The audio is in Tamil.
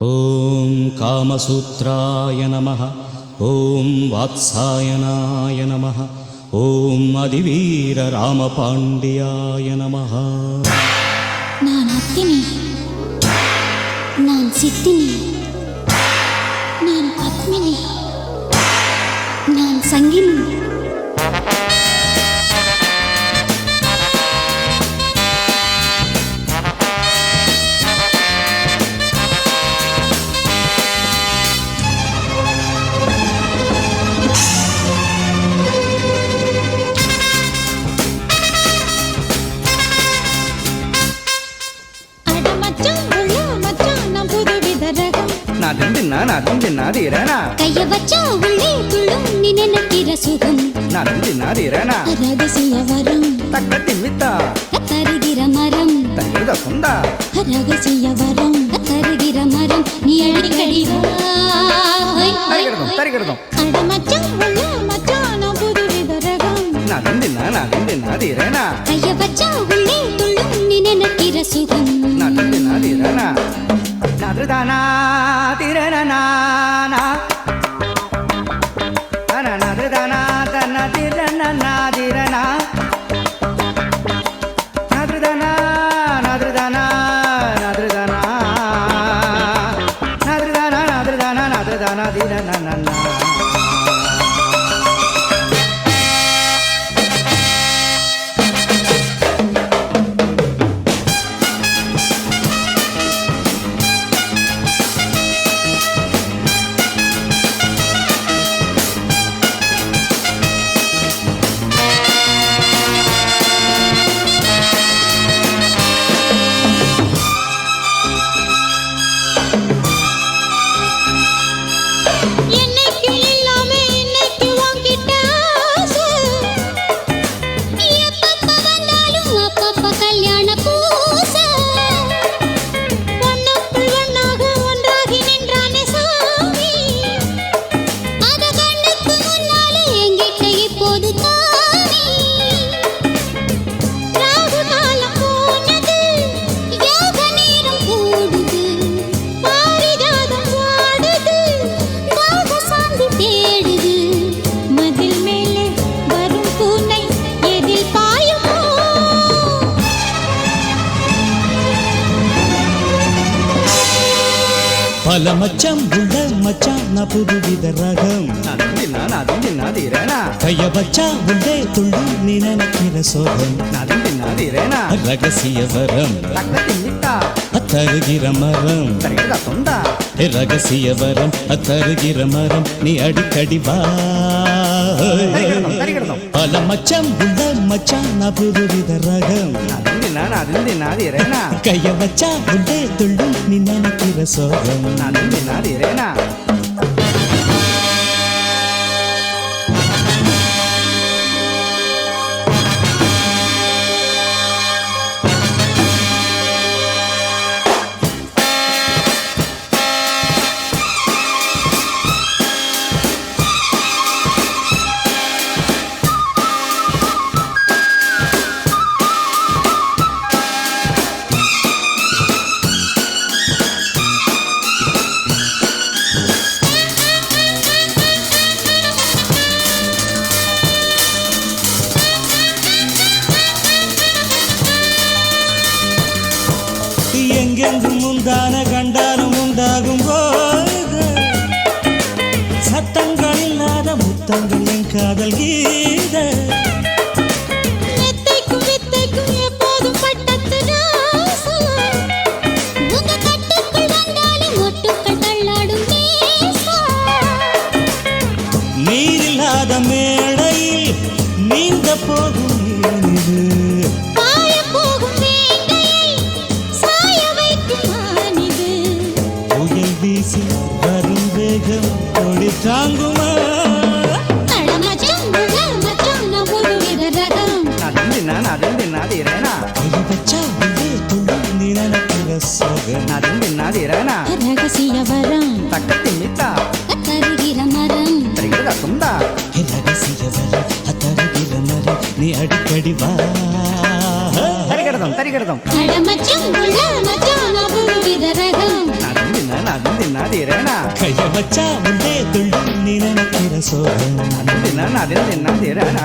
ॐ कामसूत्राय नमः ॐ वात्सायनाय नमः ॐ அதிவீரராமபாண்டியாய நமः நான் அத்தினி நான் சித்தினி நான் பத்மினி நான் சங்கினி நாதந்தின்னா நாதந்தின்னா தீரனா கைய வச்சா உள்ளே துள்ளும் நீ நினைக்கிற சுகம். நாதந்தின்னா தீரனா ரகசிய வரம். தக்க திம்மித்தா தருகிற மரம். தங்கிருத சொந்தா? ரகசிய வரம். தருகிற மரம். நீ அடிக்கடி. தரிகிறதும் தரிகிறதும் அட மச்சான் உள்ள மச்சான் நான் புதுவித ரகம் நாதந்தின்னா நாதந்தின்னா தீரனா கைய வச்சா உள்ளே துள்ளும் நீ நினைக்கிற சுகம். நாதந்தின்னா தீரனா நதுதனா தீரனா பல மச்சம் உள்ள மச்சான் நான் புதுவித ரகம் கைய வச்சா உள்ளே துள்ளும் நீ நினைக்கிற சோகம். ரகசிய வரம். அத்தருகிற மரம். ரகசிய வரம் அத்தருகிற மரம். நீ அடிக்கடி வா. பல மச்சம் உள்ள மச்சான் நான் ரகம். நாதந்தின்னா நாதந்தின்னா தீரனா கைய வச்சா உள்ளே துள்ளும் நீ நினைக்கிற சோகம். நாதந்தின்னா நீரில்லாத மேடையில் நீந்த போகும். புயல் வீசி வரும் வேகம் கொடி தாங்குமா? மச்சான், உள்ள மச்சான், நான் ஒருவித ரகம். நாதந்தின்னா நாதந்தின்னா வச்சா உள்ளே துள்ளும் நீ அடிக்கடி வா. தரிகிறதும் தரிகிறதும் அட மச்சான், உள்ள மச்சான், நான் ஒருவித ரகம் நாதந்தின்னா அதுவும் தின்னாதீரேனா கைய வச்சா முன்னே துள்ளும் நினைக்கிற சோகம் அதுவும் தின்னா அதுவும் தின்னாதீரேனா